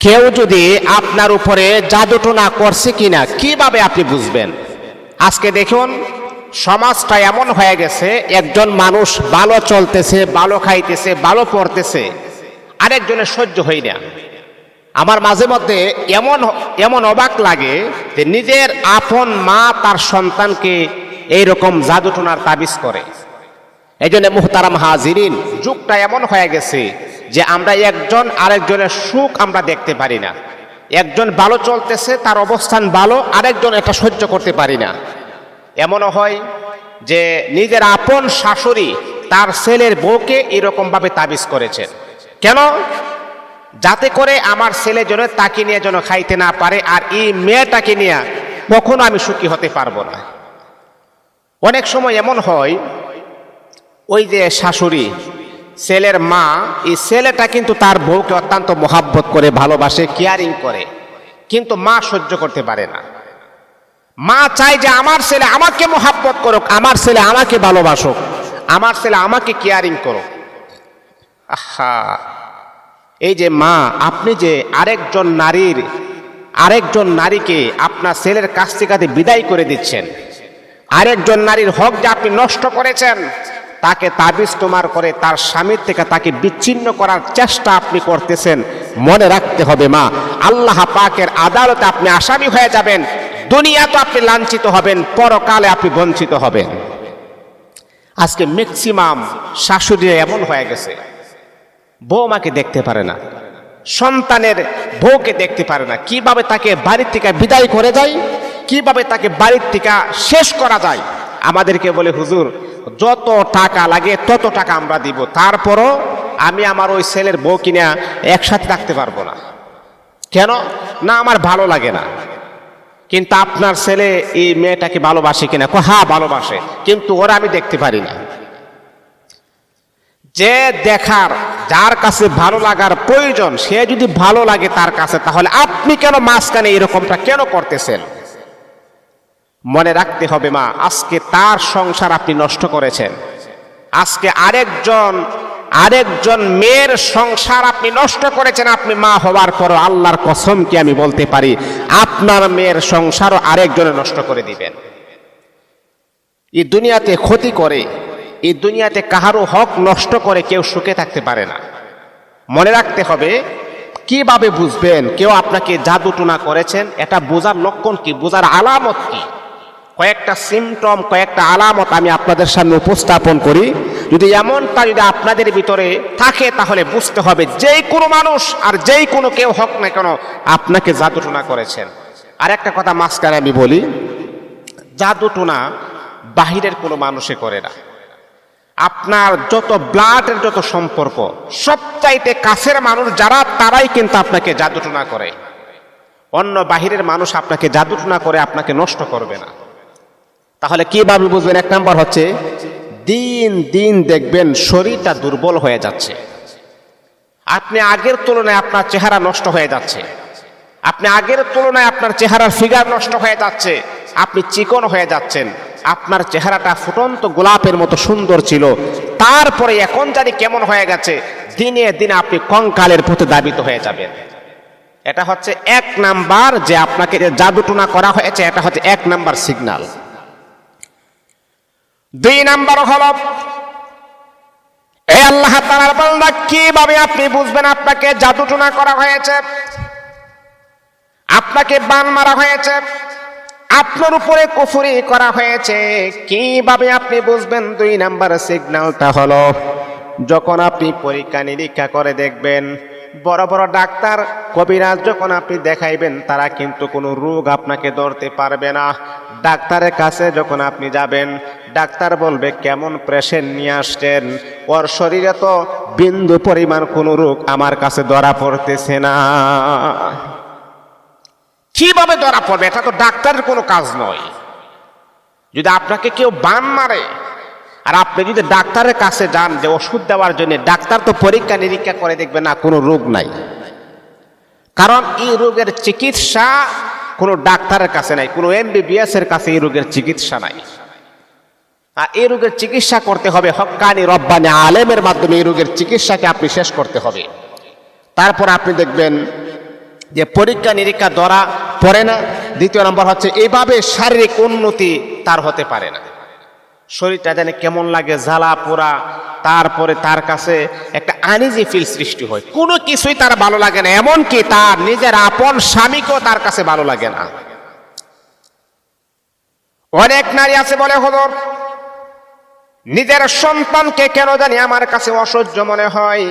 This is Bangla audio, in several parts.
কেউ যদি আপনার উপরে জাদুটোনা করছে কিনা, কীভাবে আপনি বুঝবেন? আজকে দেখুন, সমাজটা এমন হয়ে গেছে, একজন মানুষ ভালো চলতেছে, ভালো খাইতেছে, ভালো পড়তেছে আরেকজনের সহ্য হয় না। আমার মাঝে মধ্যে এমন এমন অবাক লাগে যে নিজের আপন মা তার সন্তানকে এইরকম জাদুটোনার তাবিজ করে। এই জন্য মুহতারাম হাজিরিন, যুগটা এমন হয়ে গেছে যে আমরা একজন আরেকজনের সুখ আমরা দেখতে পারি না। একজন ভালো চলতেছে, তার অবস্থান ভালো, আরেকজন এটা সহ্য করতে পারি না। এমনও হয় যে নিজের আপন শাশুড়ি তার ছেলের বউকে এরকমভাবে তাবিজ করেছেন কেন? যাতে করে আমার ছেলে যেন তাকে নিয়ে যেন খাইতে না পারে আর এই মেয়েটাকে নিয়ে কখনো আমি সুখী হতে পারব না। অনেক সময় এমন হয়, ওই যে শাশুড়ি ছেলের মা, এই ছেলেটা কিন্তু তার বউকে অত্যন্ত মহাব্বত করে, ভালোবাসে কেয়ারিং করে। কিন্তু মা সহ্য করতে পারে না। মা চায় যে আমার ছেলে আমাকে মহাব্বত করুক, আমার ছেলে আমাকে ভালোবাসুক, আমার ছেলে আমাকে কেয়ারিং করুক। আহা! এই যে মা, আপনি যে আরেকজন নারীর, আরেকজন নারীকে আপনার ছেলের কাছ থেকে বিদায় করে দিচ্ছেন, আরেকজন নারীর হক যে আপনি নষ্ট করেছেন তাকে তাবিজ তোমার করে তার স্বামীর থেকে তাকে বিচ্ছিন্ন করার চেষ্টা আপনি করতেছেন। মনে রাখতে হবে মা, আল্লাহ পাকের আদালতে আপনি আসামি হয়ে যাবেন দুনিয়া তো আপনি লাঞ্ছিত হবেন, পরকালে আপনি বঞ্চিত হবেন। আজকে ম্যাক্সিমাম শাশুড়িরা এমন হয়ে গেছে। বৌমাকে দেখতে পারে না, সন্তানের বউকে দেখতে পারে না। কীভাবে তাকে বাড়ির থেকে বিদায় করে যায়, কীভাবে তাকে বাড়ির থেকে শেষ করা যায়, আমাদেরকে বলে, হুজুর যত টাকা লাগে, তত টাকা আমরা দিব। তারপরও আমি আমার ওই ছেলের বউ কিনা একসাথে থাকতে পারব না। কেন? না, আমার ভালো লাগে না। কিন্তু আপনার ছেলে এই মেয়েটাকে ভালোবাসে কিনা? হ্যাঁ ভালোবাসে। কিন্তু ওরা আমি দেখতে পারি না। যে দেখার, যার কাছে ভালো লাগার প্রয়োজন, সে যদি ভালো লাগে তার কাছে, তাহলে আপনি কেন মাঝখানে এরকমটা কেন করতেছেন? মনে রাখতে হবে মা, আজকে তার সংসার আপনি নষ্ট করেছেন। আজকে আরেকজন আরেকজন মেয়ের সংসার আপনি নষ্ট করেছেন, আপনি মা হওয়ার পরও আল্লাহর কসম কি আমি বলতে পারি, আপনার মেয়ের সংসারও আরেকজনে নষ্ট করে দিবেন। এই দুনিয়াতে ক্ষতি করে, এই দুনিয়াতে কাহারও হক নষ্ট করে কেউ সুখে থাকতে পারে না। মনে রাখতে হবে, কীভাবে বুঝবেন কেউ আপনাকে জাদুটুনা করেছেন, এটা বোঝার লক্ষণ কি? বোঝার আলামত কি? কয়েকটা সিমটম কয়েকটা আলামত আমি আপনাদের সামনে উপস্থাপন করি। যদি এমনটা যদি আপনাদের ভিতরে থাকে, তাহলে বুঝতে হবে যেই কোনো মানুষ আর যেই কোনো কেউ হক না কেন আপনাকে জাদুটুনা করেছেন। আর একটা কথা মাঝখানে আমি বলি, জাদুটুনা বাহিরের কোনো মানুষে করে না। আপনার যত ব্লাডের যত সম্পর্ক, সবচাইতে কাছের মানুষ যারা, তারাই কিন্তু আপনাকে জাদুটুনা করে। অন্য বাহিরের মানুষ আপনাকে জাদুটুনা করে, আপনাকে নষ্ট করবে না। তাহলে কীভাবে বুঝবেন? এক নাম্বার হচ্ছে, দিন দিন দেখবেন শরীরটা দুর্বল হয়ে যাচ্ছে। আপনি আগের তুলনায় আপনার চেহারা নষ্ট হয়ে যাচ্ছে। আপনি আগের তুলনায় আপনার চেহারার ফিগার নষ্ট হয়ে যাচ্ছে। আপনি চিকন হয়ে যাচ্ছেন। আপনার চেহারাটা ফুটন্ত গোলাপের মতো সুন্দর ছিল। তারপরে এখন জানি কেমন হয়ে গেছে। দিনে দিনে আপনি কঙ্কালের প্রতি দাবিত হয়ে যাবেন। এটা হচ্ছে এক নাম্বার যে আপনাকে জাদুটুনা করা হয়েছে, এটা হচ্ছে এক নাম্বার সিগনাল দুই নাম্বার হল এই আল্লাহ তালার বান্দা, কীভাবে আপনি বুঝবেন আপনাকে জাদুটুনা করা হয়েছে? আপনাকে বান মারা হয়েছে? আপনার উপরে কুফুরি করা হয়েছে? কীভাবে আপনি বুঝবেন? দুই নাম্বার সিগন্যালটা হলো, যখন আপনি পরীক্ষা নিরীক্ষা করে দেখবেন, বড় বড় ডাক্তার, কবিরাজ যখন আপনি দেখাইবেন, তারা কিন্তু কোনো রোগ আপনাকে ধরতে পারবে না। ডাক্তারের কাছে যখন আপনি যাবেন ডাক্তার বলবে, কেমন পেশেন্ট নিয়ে আসছেন? ওর শরীরে তো বিন্দু পরিমাণ কোনো রোগ আমার কাছে ধরা পড়তেছে না। কীভাবে ধরা পড়বে? এটা তো ডাক্তারের কোনো কাজ নয়। যদি আপনাকে কেউ বান মারে, আর আপনি যদি ডাক্তারের কাছে যান যে ওষুধ দেওয়ার জন্য, ডাক্তার তো পরীক্ষা নিরীক্ষা করে দেখবে, না, কোনো রোগ নাই। কারণ এই রোগের চিকিৎসা কোনো ডাক্তারের কাছে নাই, কোনো এমবিবিএস এর কাছে এই রোগের চিকিৎসা নাই। আর এই রোগের চিকিৎসা করতে হবে হক্কানি রব্বানি আলেমের মাধ্যমে এই রোগের চিকিৎসাকে আপনি শেষ করতে হবে। তারপর আপনি দেখবেন যে পরীক্ষা নিরীক্ষা ধরা পড়ে না। দ্বিতীয় নম্বর হচ্ছে এভাবে শারীরিক উন্নতি তার হতে পারে না। শরীরটা জানে কেমন লাগে, জ্বালা পোড়া, তারপরে তার কাছে একটা আনিজি ফিল সৃষ্টি হয়। কোনো কিছুই তার ভালো লাগে না, এমনকি তার নিজের আপন স্বামীকেও তার কাছে ভালো লাগে না। অনেক নারী আছে বলে হলো নিজের সন্তানকে কেন জানি আমার কাছে অসহ্য মনে হয়।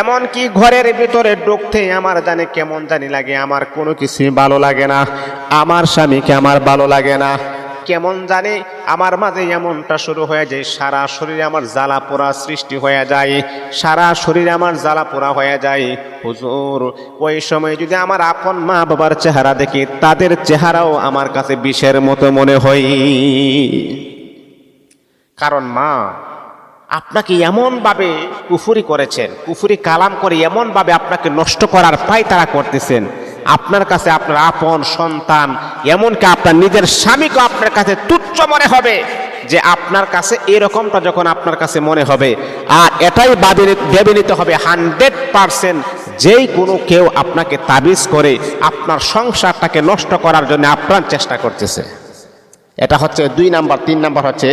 এমনকি ঘরের ভিতরে ঢুকতে আমার জানে কেমন জানি লাগে, আমার কোনো কিছুই ভালো লাগে না। আমার স্বামীকে আমার ভালো লাগে না। কেমন জানি আমার মাঝে এমনটা শুরু হয়ে যায়, সারা শরীরে আমার জ্বালা পোড়া সৃষ্টি হয়ে যায়, সারা শরীরে আমার জ্বালা পোড়া হয়ে যায়। হুজুর, ওই সময় যদি আমার আপন মা বাবার চেহারা দেখি, তাদের চেহারাও আমার কাছে বিষের মতো মনে হয়। কারণ মা, আপনাকে এমনভাবে কুফুরি করেছেন, কুফুরি কালাম করে এমনভাবে আপনাকে নষ্ট করার পাই তারা করতেছেন। আপনার কাছে আপনার আপন, সন্তান, এমনকি আপনার নিজের স্বামীকে আপনার কাছে তুচ্ছ মনে হবে যে আপনার কাছে এরকমটা যখন আপনার কাছে মনে হবে। আর এটাই ভাবে ভেবে নিতে হবে হান্ড্রেড পারসেন্ট যেই কোনো কেউ আপনাকে তাবিজ করে আপনার সংসারটাকে নষ্ট করার জন্য আপনার চেষ্টা করতেছে। এটা হচ্ছে দুই নাম্বার, তিন নাম্বার হচ্ছে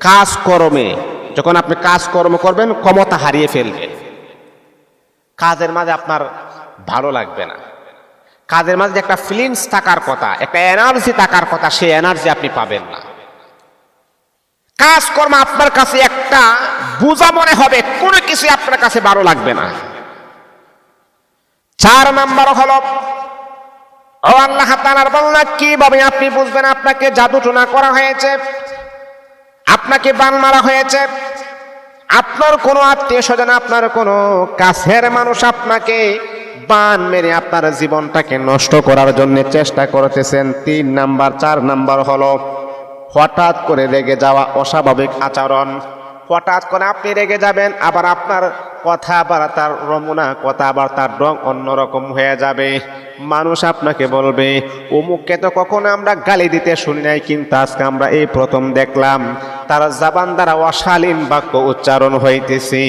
কাজকর্মে, যখন আপনি কাজকর্ম করবেন, ক্ষমতা হারিয়ে ফেলবেন। কাজের মাঝে আপনার ভালো লাগবে না। কাজের মাঝে একটা ফিলিংস থাকার কথা, একটা এনার্জি থাকার কথা সেই এনার্জি আপনি পাবেন না। কাজকর্ম আপনার কাছে একটা বোঝা মনে হবে, কোনো কিছু আপনার কাছে ভালো লাগবে না। চার নাম্বার হল, আল্লাহ তালার বলনা কীভাবে আপনি বুঝবেন আপনাকে জাদু টোনা করা হয়েছে? আপনাকে বান মারা হয়েছে। আপনার কোনো আত্মীয় স্বজন, আপনার কোনো কাছের মানুষ আপনাকে বান মেরে আপনার জীবনটাকে নষ্ট করার জন্য চেষ্টা করতেছেন। তিন নাম্বার, চার নাম্বার হলো হঠাৎ করে রেগে যাওয়া অস্বাভাবিক আচরণ। হঠাৎ করে আপনি রেগে যাবেন, আবার আপনার কথাবার্তার রমনা কথাবার্তার রং অন্যরকম হয়ে যাবে। মানুষ আপনাকে বলবে, অমুককে তো কখনো আমরা গালি দিতে শুনি নাই, কিন্তু আজকে আমরা এই প্রথম দেখলাম। তার জাবান দ্বারা অশালীন বাক্য উচ্চারণ হইতেছে।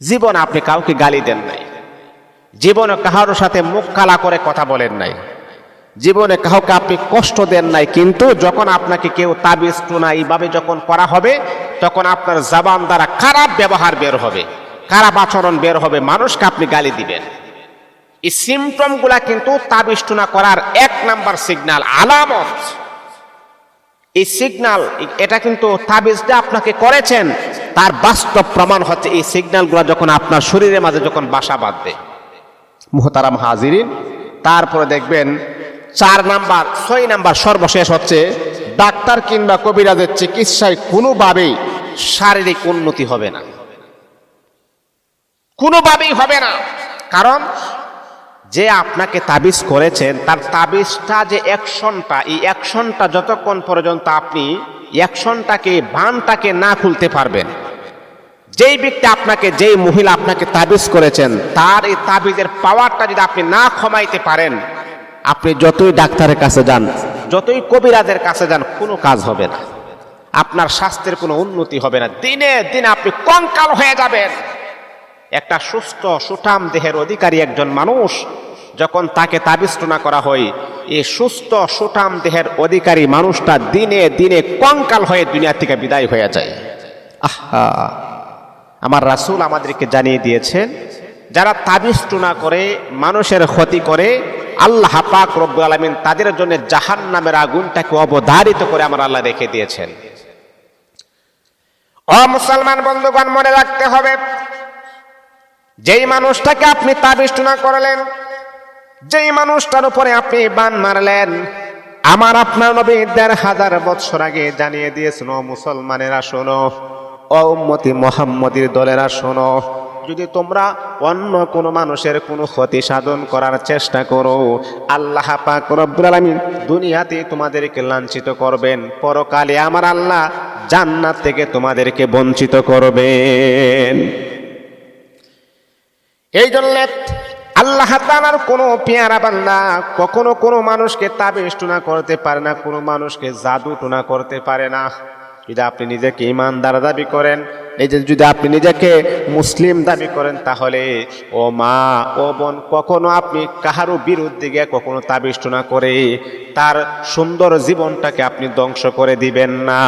জীবন আপনি কাউকে গালি দেন নাই। জীবনে কাহারোর সাথে মুখ কালা করে কথা বলেন নাই। জীবনে কাউকে আপনি কষ্ট দেন নাই, কিন্তু যখন আপনাকে কেউ তাবিজ টুনা এইভাবে যখন করা হবে, তখন আপনার জাবান দ্বারা খারাপ ব্যবহার বের হবে, খারাপ আচরণ বের হবে, মানুষকে আপনি গালি দিবেন। এই সিমটমগুলা কিন্তু তাবিজ টুনা করার এক নাম্বার সিগন্যাল আলামত। এই সিগনাল এটা কিন্তু তাবিজটা আপনাকে করেছেন। তার বাস্তব প্রমাণ হচ্ছে এই সিগন্যালগুলো যখন আপনার শরীরের মাঝে যখন বাসা বাঁধবে। মোহতারাম হাজিরিন, তারপরে দেখবেন চার নাম্বার, ছয় নাম্বার সর্বশেষ হচ্ছে, ডাক্তার কিংবা কবিরাজের চিকিৎসায় কোনোভাবেই শারীরিক উন্নতি হবে না। কোনোভাবেই হবে না। কারণ যে আপনাকে তাবিজ করেছেন, তার তাবিজটা যে অ্যাকশনটা এই অ্যাকশনটা যতক্ষণ পর্যন্ত আপনি অ্যাকশনটাকে বানটাকে না খুলতে পারবেন, যেই ব্যক্তি আপনাকে, যেই মহিলা আপনাকে তাবিজ করেছেন, তার এই তাবিজের পাওয়ারটা যদি আপনি না ক্ষমাইতে পারেন, আপনি যতই ডাক্তারের কাছে যান, যতই কবিরাজের কাছে যান, কোনো কাজ হবে না। আপনার স্বাস্থ্যের কোনো উন্নতি হবে না। দিনে দিনে আপনি কঙ্কাল হয়ে যাবেন। একটা সুস্থ, সুঠাম দেহের অধিকারী একজন মানুষ যখন তাকে তাবিষ্টনা করা হয় এই সুস্থ, সুঠাম দেহের অধিকারী মানুষটা দিনে দিনে কঙ্কাল হয়ে দুনিয়া থেকে বিদায় হয়ে যায়। আহা! আমার রাসূল আমাদেরকে জানিয়ে দিয়েছেন, যারা তাবিষ্টনা করে, মানুষের ক্ষতি করে, আল্লাহ পাক রব্বুল আলমিন তাদের জন্য জাহান নামের আগুনটাকে অবধারিত করে আমার আল্লাহ রেখে দিয়েছেন। অ মুসলমান বন্ধুগণ, মনে রাখতে হবে, যেই মানুষটাকে আপনি তাবিষ্টনা করলেন যেই মানুষটার উপরে আপনি বান মারলেন, আমার আপনার নবী দেড় হাজার বৎসর আগে জানিয়ে দিয়েছেন, ও মুসলমানেরা, শোনো। ও উম্মতি মোহাম্মদীর দলেরা, শোনো। যদি তোমরা অন্য কোনো মানুষের কোনো ক্ষতি সাধন করার চেষ্টা করো, আল্লাহ পাক রব্বুল আলামিন দুনিয়াতে তোমাদেরকে লাঞ্ছিত করবেন। পরকালে আমার আল্লাহ জান্নাত থেকে তোমাদেরকে বঞ্চিত করবেন। এই জন্য আল্লাহ তাআলার কোনো পেয়ারা বান্দা কখনো কোনো মানুষকে তাবিজ টুনা করতে পারে না, কোনো মানুষকে জাদু টুনা করতে পারে না। যদি আপনি নিজেকে ইমানদার দাবি করেন যে যদি আপনি নিজেকে মুসলিম দাবি করেন, তাহলে ও মা, ও বোন, কখনো আপনি কাহারও বিরুদ্ধে গিয়ে কখনো তাবিষ্ট না করে তার সুন্দর জীবনটাকে আপনি ধ্বংস করে দিবেন না।